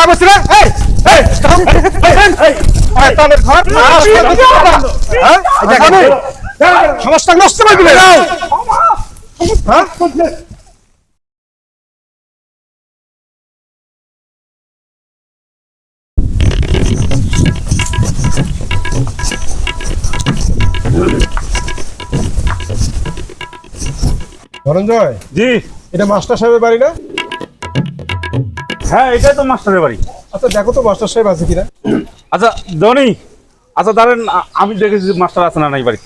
করছি রে এই এই এই তাহলে ঘর হ্যাঁ সমস্যা নষ্ট করে দিলে হ্যাঁ ধনঞ্জয় জি এটা মাস্টার সাহেবের বাড়ি না হ্যাঁ এটাই তো মাস্টারের বাড়ি। আচ্ছা দেখো তো মাস্টার সাহেব আছে কিনা। আচ্ছা ধনী। আচ্ছা দাঁড়ান আমি দেখেছি মাস্টার আছে না নাই বাড়ি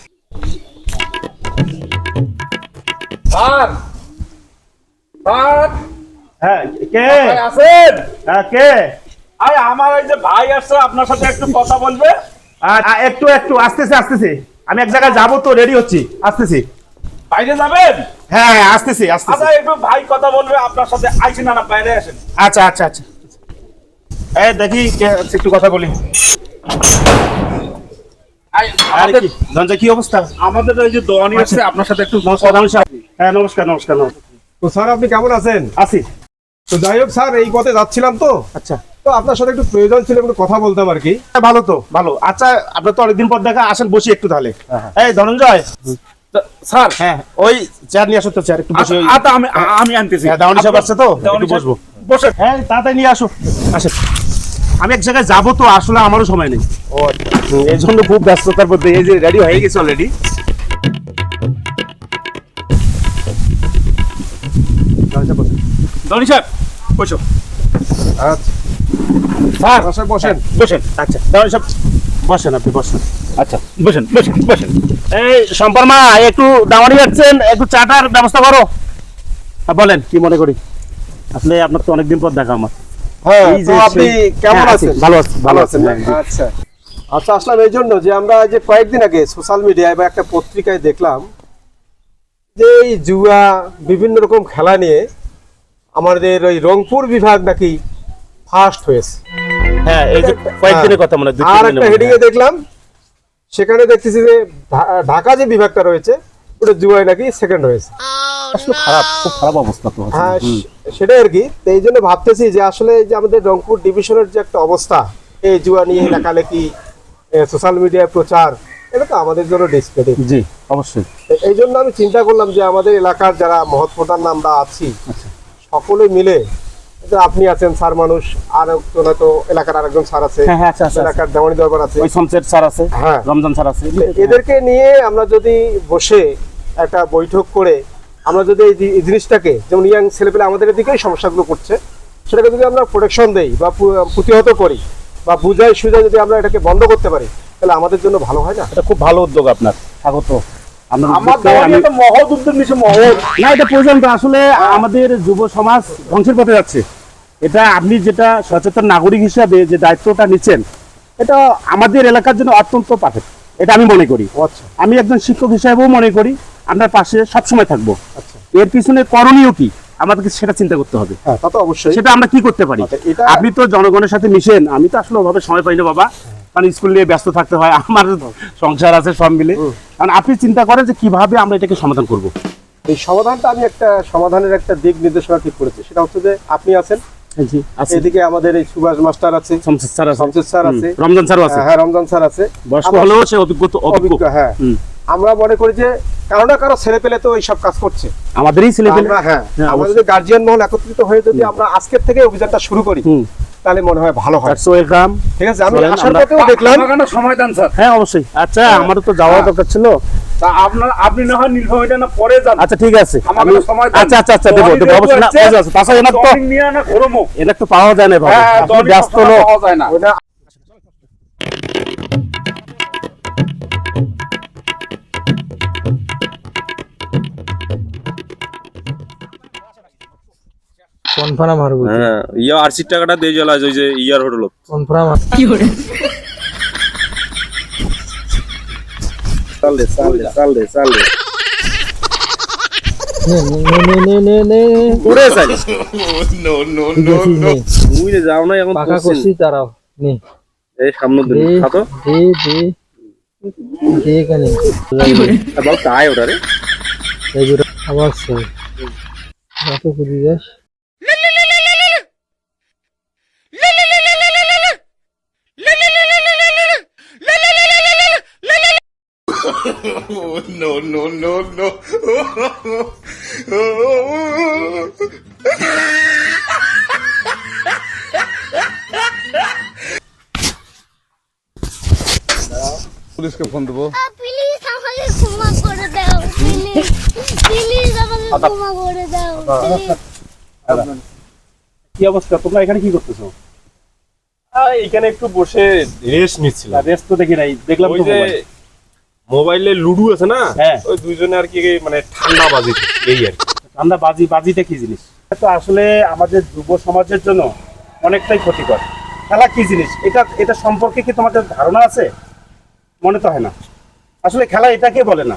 স্যার স্যার। হ্যাঁ কে? আছেন? হ্যাঁ কে? আরে আমার এই যে ভাই আসছে আপনার সাথে একটু কথা বলবে। আ- আ- একটু একটু আসতেছে আসতেছে। আমি এক জায়গায় যাব তো রেডি হচ্ছি আসতেছি। বাইরে যাবেন? হ্যাঁ হ্যাঁ আসতেছি আসতেছি। আচ্ছা একটু ভাই কথা বলবে আপনার সাথে না না বাইরে আসেন। আচ্ছা আচ্ছা আচ্ছা। এই দেখি একটু কথা বলি। আমাদের- কি? অবস্থা? আমাদের এই যে দোয়ানি আসছে আপনার সাথে একটু প্রধান হ্যাঁ নমস্কার নমস্কার তো স্যার আপনি কেমন আছেন? আসি তো যাই হোক স্যার এই পথে যাচ্ছিলাম তো। আচ্ছা। তো আপনার সাথে একটু প্রয়োজন ছিল একটু কথা বলতাম আর কি। হ্যাঁ, ভালো তো ভালো। আচ্ছা আপনার তো অনেকদিন পর দেখা আসেন বসি একটু তাহলে। এই ধনঞ্জয় স্যার হ্যাঁ ওই চেয়ার নিয়ে আসো তো চেয়ার একটু বসে ওই- আচ্ছা আমি আমি আনতেছি। হ্যাঁ, সাহেব আসছে তো? একটু বসবো। বসে হ্যাঁ তাড়াতাড়ি নিয়ে আসো। আসেন। আমি এক জায়গায় যাব তো আসলে আমারও সময় নেই। ও আচ্ছা এই জন্য খুব ব্যস্ততার মধ্যে এই যে রেডি হয়ে গেছে অলরেডি ধনী সাহেব বসো। আচ্ছা। স্যার বসেন। বসেন। আচ্ছা বসেন আপনি বসেন। আচ্ছা বসেন বসেন বসেন। এই মা একটু যাচ্ছেন একটু চাটার ব্যবস্থা করো। হ্যাঁ, বলেন কি মনে করি? আসলে আপনার তো অনেকদিন পর দেখা আমার। হ্যাঁ আপনি কেমন হ্যাঁ, আছেন? ভালো আছি, ভালো আছেন হ্যাঁ, আচ্ছা। আচ্ছা আসলাম এই জন্য যে আমরা যে কয়েকদিন আগে সোশ্যাল মিডিয়ায় বা একটা পত্রিকায় দেখলাম যে এই জুয়া বিভিন্ন রকম খেলা নিয়ে আমাদের ওই রংপুর বিভাগ নাকি ফার্স্ট হয়েছে। হ্যাঁ এই যে কয়েকদিনের কথা মনে হয়, আর একটা মধ্যে। হেডিং এ দেখলাম সেখানে দেখতেছি যে ঢা- ঢাকা যে বিভাগটা রয়েছে ওটা জুয়ায় নাকি সেকেন্ড হয়েছে আসলে খারাপ খুব খারাপ অবস্থা তো হ্যাঁ সেটাই আর কি। তো এই জন্য ভাবতেছি যে আসলে যে আমাদের রংপুর ডিভিশনের যে একটা অবস্থা এই জুয়া নিয়ে লেখালেখি সোশ্যাল মিডিয়ায় প্রচার এটা তো আমাদের জন্য ডিসক্রেডিট জি অবশ্যই। এই জন্য আমি চিন্তা করলাম যে আমাদের এলাকার যারা মহৎ প্রধান আমরা আছি আচ্ছা। সকলে মিলে আপনি আছেন স্যার মানুষ আর হয়তো এলাকার আরেকজন স্যার আছে। হ্যাঁ, হ্যাঁ। এলাকার দেওয়ানি দরবার আছে। ওই শমশের স্যার আছে হ্যাঁ। রমজান স্যার আছে। এদেরকে নিয়ে আমরা যদি বসে একটা বৈঠক করে আমরা যদি এই জিনিসটাকে যেমন ইয়াং ছেলেপেলে আমাদের সমস্যাগুলো করছে সেটাকে যদি আমরা প্রোটেকশন দেই বা প্রতিহত করি বা বুঝাই সুঝাই যদি আমরা এটাকে বন্ধ করতে পারি তাহলে আমাদের জন্য ভালো হয় না? এটা খুব ভালো উদ্যোগ আপনার। স্বাগত। আমাদের যুব সমাজ ধ্বংসের পথে যাচ্ছে। এটা আপনি যেটা সচেতন নাগরিক হিসাবে যে দায়িত্বটা নিচ্ছেন এটা আমাদের এলাকার জন্য অত্যন্ত পারফেক্ট এটা আমি মনে করি। আচ্ছা। আমি একজন শিক্ষক হিসাবেও মনে করি আপনার পাশে সবসময় থাকব। আচ্ছা। এর পিছনে করণীয় কি? আমাদেরকে সেটা চিন্তা করতে হবে। হ্যাঁ তা তো অবশ্যই। সেটা আমরা কি করতে পারি? আচ্ছা, আপনি তো জনগণের সাথে মিশেন আমি তো আসলে ওভাবে সময় পাই না বাবা। কারণ স্কুল নিয়ে ব্যস্ত থাকতে হয় আমার সংসার আছে সব মিলে। কারণ আপনি চিন্তা করেন যে কীভাবে আমরা এটাকে সমাধান করব। এই সমাধানটা আমি একটা সমাধানের একটা দিক নির্দেশনা ঠিক করেছি। সেটা হচ্ছে যে আপনি আছেন জি এদিকে আমাদের এই সুভাষ মাস্টার আছে। শমশের স্যার আছে। স্যার আছে। রমজান স্যারও আছে। হ্যাঁ রমজান স্যার আছে। বয়স্ক আমরা- হলেও সে অভিজ্ঞ হ্যাঁ। আমরা মনে করি যে কারও না কারও ছেলে পেলে তো এইসব কাজ করছে। আমাদেরই ছেলে পেলে। হ্যাঁ হ্যাঁ, আমরা যদি গার্জিয়ান মহল একত্রিত হয়ে যদি আমরা আজকের থেকে অভিযানটা শুরু করি তাহলে মনে হয় ভালো হয়। ঠিক আছে আমি আসার পথেও দেখলাম। সময় দেন স্যার। হ্যাঁ অবশ্যই। আচ্ছা আমারও তো যাওয়া দরকার ছিল। তা আপনার আপনি না হয় নীলফামারীটা না পরে যান। আচ্ছা ঠিক আছে। আমি সময় আচ্ছা আচ্ছা আচ্ছা দেবো দেবো অবশ্যই না বুঝে আছে তাছাড়া এনার তো নিয়ে না ঘুরমো এনার তো পাওয়া যায় না ভাবে। হ্যাঁ আপনি ব্যস্ত লোক। পাওয়া যায় না। কনফার্ম হারবো হ্যাঁ ইয়া আরসির টাকাটা দিয়ে চলে ওই যে ইয়ার হোটেল কনফার্ম চাললে চাললে চাললে চাললে নে নে নে নে নে নে উড়ে চাই যাও না এখন পাকা। করছি তারাও নে এই সামনে দিন খাতো দে দে দে কানে আর তাই ওটা রে আবার সই কত করে যাস পুলিশকে ফোন দেবো। প্লিজ আমাকে ক্ষমা করে দাও প্লিজ প্লিজ আমাকে ক্ষমা করে দাও প্লিজ কি অবস্থা? তোমরা এখানে কি করতেছো? এখানে একটু বসে রেস্ট নিচ্ছিলাম। রেস্ট তো দেখি নাই দেখলাম তো মোবাইল। লুডু আছে না হ্যাঁ। ওই দুইজনে আর কি মানে ঠান্ডা বাজি এই আর কি। ঠান্ডা বাজি বাজিটা কি জিনিস? তো আসলে আমাদের যুব সমাজের জন্য অনেকটাই ক্ষতিকর। খেলা কি জিনিস? এটা এটা সম্পর্কে কি তোমাদের ধারণা আছে? মনে তো হয় না। আসলে খেলা এটাকে বলে না।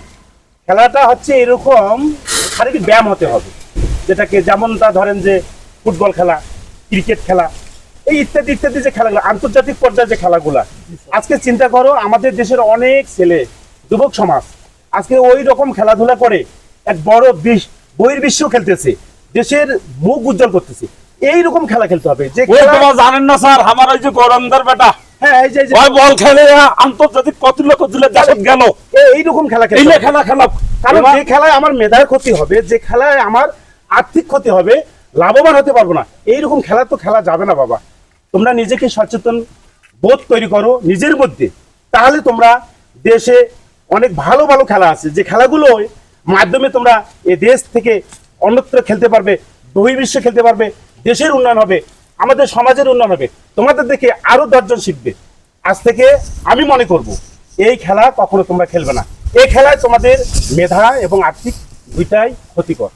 খেলাটা হচ্ছে এরকম শারীরিক ব্যায়াম হতে হবে। যেটাকে যেমনটা ধরেন যে ফুটবল খেলা ক্রিকেট খেলা এই ইত্যাদি ইত্যাদি যে খেলাগুলো আন্তর্জাতিক পর্যায়ে যে খেলাগুলা। আজকে চিন্তা করো আমাদের দেশের অনেক ছেলে যুবক সমাজ আজকে ওই রকম খেলাধুলা করে এক বড় বিশ বহির্বিশ্ব খেলতেছে দেশের মুখ উজ্জ্বল করতেছে। এই রকম খেলা খেলতে হবে। যে তোমার জানেন না স্যার আমার ওই যে গরমদার বেটা। হ্যাঁ এই যে- এই যে ওই বল খেলে আন্তর্জাতিক কত লোক দিলে দেশত গেল। এইরকম খেলা এই খেলতে যে হবে। খেলা খেলা। কারণ যে খেলায় আমার মেধার ক্ষতি হবে যে খেলায় আমার আর্থিক ক্ষতি হবে লাভবান হতে পারব না। এইরকম খেলা তো খেলা যাবে না বাবা। তোমরা নিজেকে সচেতন বোধ তৈরি করো নিজের মধ্যে। তাহলে তোমরা দেশে অনেক ভালো ভালো খেলা আছে। যে খেলাগুলো মাধ্যমে তোমরা এ দেশ থেকে অন্যত্র খেলতে পারবে বহির্বিশ্বে খেলতে পারবে দেশের উন্নয়ন হবে আমাদের সমাজের উন্নয়ন হবে। তোমাদের দেখে আরও দশজন শিখবে। আজ থেকে আমি মনে করব এই খেলা কখনো তোমরা খেলবে না। এই খেলায় তোমাদের মেধা এবং আর্থিক দুইটাই ক্ষতিকর।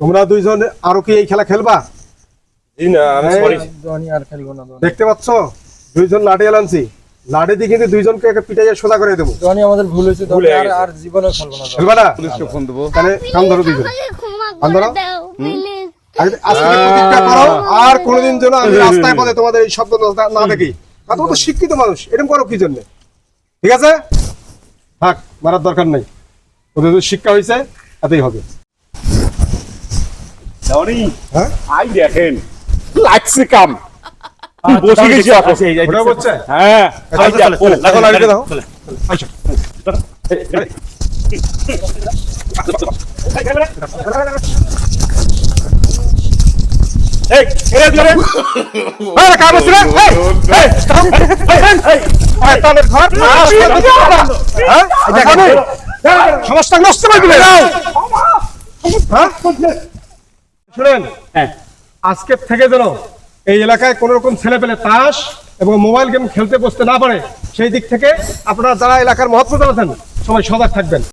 তোমরা দুইজন আরও কি এই খেলা খেলবা? জনি। দেখতে পাচ্ছ দুইজন লাঠি আনছি লাঠি দিয়ে কিন্তু দুইজনকে একটা পিটাইয়ে সোজা করে দেবো। জনি আমাদের ভুল হয়েছে ভুল আর আর জীবনে খেলব না জনি। খেলবা না? পুলিশকে ফোন দেবো। তাহলে কাম ধরো দুইজন। প্রতিজ্ঞা করো আর কোনোদিন যেন আমি রাস্তায় পথে তোমাদের এই শব্দ না- দেখি। আর তোমরা তো শিক্ষিত মানুষ এরকম করো কি জন্য? ঠিক আছে? থাক মারার দরকার নাই। ওদের যদি শিক্ষা হয়েছে এতেই হবে। জানি হ্যাঁ? আই দেখেন লাগছে কাম। বসে গেছি। আচ্ছা, এই- এই- হ্যাঁ আচ্ছা এই, এই ধরে। এই, কার রে? এই, এই, এই, এই, এই, তাহলে ঘর, হ্যাঁ? দেখো নষ্ট হ্যাঁ? শুনেন হ্যাঁ। আজকের থেকে যেন এই এলাকায় কোনো রকম ছেলে পেলে তাস এবং মোবাইল গেম খেলতে বসতে না পারে, সেই দিক থেকে আপনারা যারা এলাকার মহত্ব জানাতেন সবাই সজাগ থাকবেন।